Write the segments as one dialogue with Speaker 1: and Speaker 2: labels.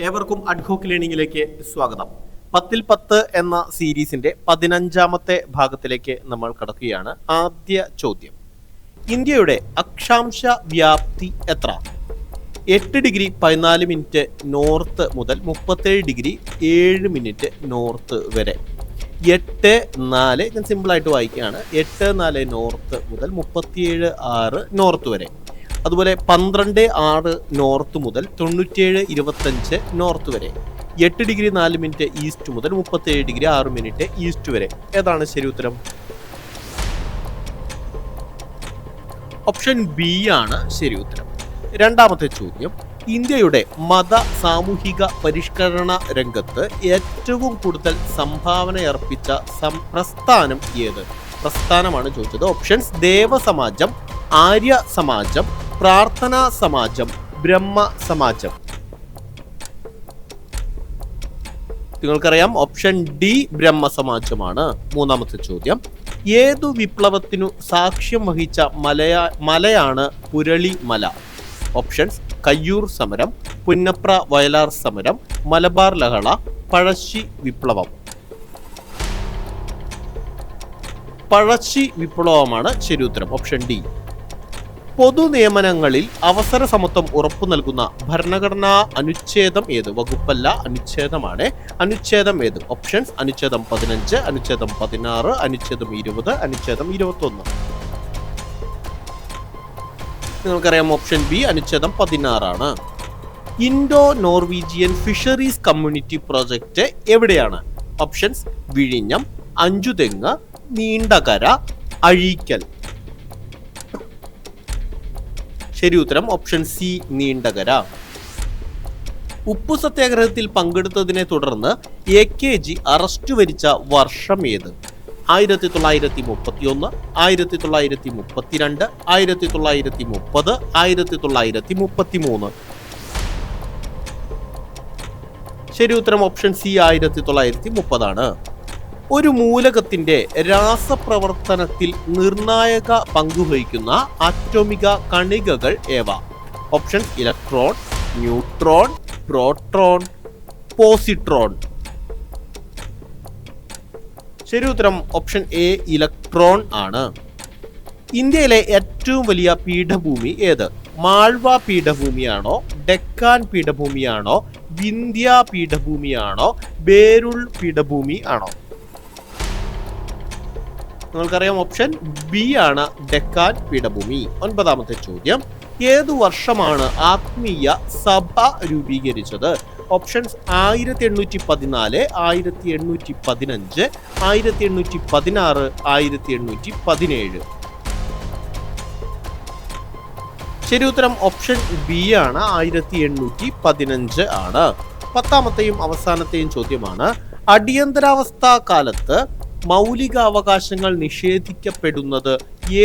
Speaker 1: ഏവർക്കും അഡ്ഹോക്ക് ലേണിംഗിലേക്ക് സ്വാഗതം. പത്തിൽ പത്ത് എന്ന സീരീസിന്റെ പതിനഞ്ചാമത്തെ ഭാഗത്തിലേക്ക് നമ്മൾ കടക്കുകയാണ്. ആദ്യ ചോദ്യം. ഇന്ത്യയുടെ അക്ഷാംശ വ്യാപ്തി എത്ര? എട്ട് ഡിഗ്രി പതിനാല് മിനിറ്റ് നോർത്ത് മുതൽ മുപ്പത്തേഴ് ഡിഗ്രി ഏഴ് മിനിറ്റ് നോർത്ത് വരെ. എട്ട് നാല് ഞാൻ സിമ്പിളായിട്ട് വായിക്കുകയാണ്. എട്ട് നാല് നോർത്ത് മുതൽ മുപ്പത്തിയേഴ് ആറ് നോർത്ത് വരെ. അതുപോലെ പന്ത്രണ്ട് ആറ് നോർത്ത് മുതൽ തൊണ്ണൂറ്റിയേഴ് ഇരുപത്തഞ്ച് നോർത്ത് വരെ. എട്ട് ഡിഗ്രി നാല് മിനിറ്റ് ഈസ്റ്റ് മുതൽ മുപ്പത്തേഴ് ഡിഗ്രി ആറ് മിനിറ്റ് ഈസ്റ്റ് വരെ. ഏതാണ് ശരി ഉത്തരം? ഓപ്ഷൻ ബി ആണ് ശരി ഉത്തരം. രണ്ടാമത്തെ ചോദ്യം ഇന്ത്യയുടെ മത സാമൂഹിക പരിഷ്കരണ രംഗത്ത് ഏറ്റവും കൂടുതൽ സംഭാവന അർപ്പിച്ച പ്രസ്ഥാനം ഏത്? പ്രസ്ഥാനമാണ് ചോദിച്ചത്. ഓപ്ഷൻസ് ദേവസമാജം ആര്യ സമാജം പ്രാർത്ഥനാ സമാജം ബ്രഹ്മ സമാജം. നിങ്ങൾക്കറിയാം ഓപ്ഷൻ ഡി ബ്രഹ്മ സമാജമാണ് മൂന്നാമത്തെ ചോദ്യം. ഏതു വിപ്ലവത്തിനു സാക്ഷ്യം വഹിച്ച മലയാ മലയാണ് പുരളി മല? ഓപ്ഷൻസ് കയ്യൂർ സമരം പുന്നപ്ര വയലാർ സമരം മലബാർ ലഹള പഴശ്ശി വിപ്ലവം. പഴശ്ശി വിപ്ലവമാണ് ശരി ഉത്തരം ഓപ്ഷൻ ഡി. പൊതു നിയമനങ്ങളിൽ അവസര സമത്വം ഉറപ്പു നൽകുന്ന ഭരണഘടനാ അനുച്ഛേദം ഏത്? വകുപ്പല്ല അനുച്ഛേദമാണ്. അനുച്ഛേദം ഏത്? ഓപ്ഷൻസ് അനുച്ഛേദം പതിനഞ്ച് അനുച്ഛേദം പതിനാറ് അനുച്ഛേദം ഇരുപത് അനുച്ഛേദം ഇരുപത്തൊന്ന്. നിങ്ങൾക്കറിയാം ഓപ്ഷൻ ബി അനുച്ഛേദം പതിനാറാണ്. Indo Norwegian fisheries community project എവിടെയാണ്? ഓപ്ഷൻസ് വിഴിഞ്ഞം അഞ്ചുതെങ്ങ് നീണ്ടകര അഴീക്കൽ. ശരി ഉത്തരം ഓപ്ഷൻ സി നീണ്ടകര. ഉപ്പു സത്യാഗ്രഹത്തിൽ പങ്കെടുത്തതിനെ തുടർന്ന് എ കെ ജി അറസ്റ്റ് വരിച്ച വർഷം ഏത്? ആയിരത്തി തൊള്ളായിരത്തി മുപ്പത്തി ഒന്ന് ആയിരത്തി തൊള്ളായിരത്തി മുപ്പത്തിരണ്ട് ആയിരത്തി തൊള്ളായിരത്തി മുപ്പത് ആയിരത്തി തൊള്ളായിരത്തി മുപ്പത്തി മൂന്ന് ശരി ഉത്തരം ഓപ്ഷൻ സി ആയിരത്തി തൊള്ളായിരത്തി മുപ്പതാണ് ഒരു മൂലകത്തിന്റെ രാസപ്രവർത്തനത്തിൽ നിർണായക പങ്കുവഹിക്കുന്ന ആറ്റോമിക കണികകൾ ഏവ? Option electron neutron proton positron. ശരി ഉത്തരം ഓപ്ഷൻ എ ഇലക്ട്രോൺ ആണ്. ഇന്ത്യയിലെ ഏറ്റവും വലിയ പീഠഭൂമി ഏത്? മാൾവ പീഠഭൂമിയാണോ ഡെക്കാൻ പീഠഭൂമിയാണോ വിന്ധ്യ പീഠഭൂമിയാണോ ബേരുൾ പീഠഭൂമി ആണോ? നിങ്ങൾക്കറിയാം ഓപ്ഷൻ ബി ആണ് ഡെക്കാൻ പീഠഭൂമി. ഒൻപതാമത്തെ ചോദ്യം ഏതു വർഷമാണ് ആത്മീയ സഭ രൂപീകരിച്ചത്? ഓപ്ഷൻസ് ആയിരത്തി എണ്ണൂറ്റി പതിനാല് ആയിരത്തി എണ്ണൂറ്റി പതിനഞ്ച് ആയിരത്തി എണ്ണൂറ്റി പതിനാറ് ആയിരത്തി എണ്ണൂറ്റി പതിനേഴ് ശരി ഉത്തരം ഓപ്ഷൻ ബി ആണ് ആയിരത്തി എണ്ണൂറ്റി പതിനഞ്ച് ആണ്. പത്താമത്തെയും അവസാനത്തെയും ചോദ്യമാണ് അടിയന്തരാവസ്ഥ കാലത്ത് മൗലികാവകാശങ്ങൾ നിഷേധിക്കപ്പെടുന്നത്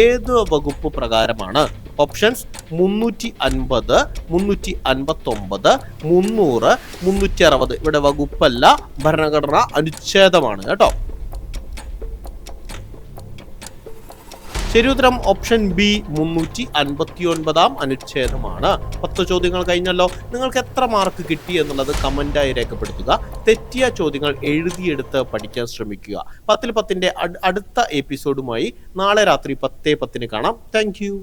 Speaker 1: ഏത് വകുപ്പ് പ്രകാരമാണ്? ഓപ്ഷൻസ് മുന്നൂറ്റി അൻപത് മുന്നൂറ്റി അൻപത്തൊമ്പത് മുന്നൂറ് മുന്നൂറ്റി അറുപത് ഇവിടെ വകുപ്പല്ല ഭരണഘടന അനുച്ഛേദമാണ് കേട്ടോ. ശരി ഉത്തരം ഓപ്ഷൻ ബി മുന്നൂറ്റി അൻപത്തി ഒൻപതാം അനുച്ഛേദമാണ്. പത്ത് ചോദ്യങ്ങൾ കഴിഞ്ഞല്ലോ. നിങ്ങൾക്ക് എത്ര മാർക്ക് കിട്ടി എന്നുള്ളത് കമന്റായി രേഖപ്പെടുത്തുക. തെറ്റിയ ചോദ്യങ്ങൾ എഴുതിയെടുത്ത് പഠിക്കാൻ ശ്രമിക്കുക. പത്തിൽ പത്തിന്റെ അട്- അടുത്ത എപ്പിസോഡുമായി നാളെ രാത്രി പത്തേ പത്തിന് കാണാം. താങ്ക്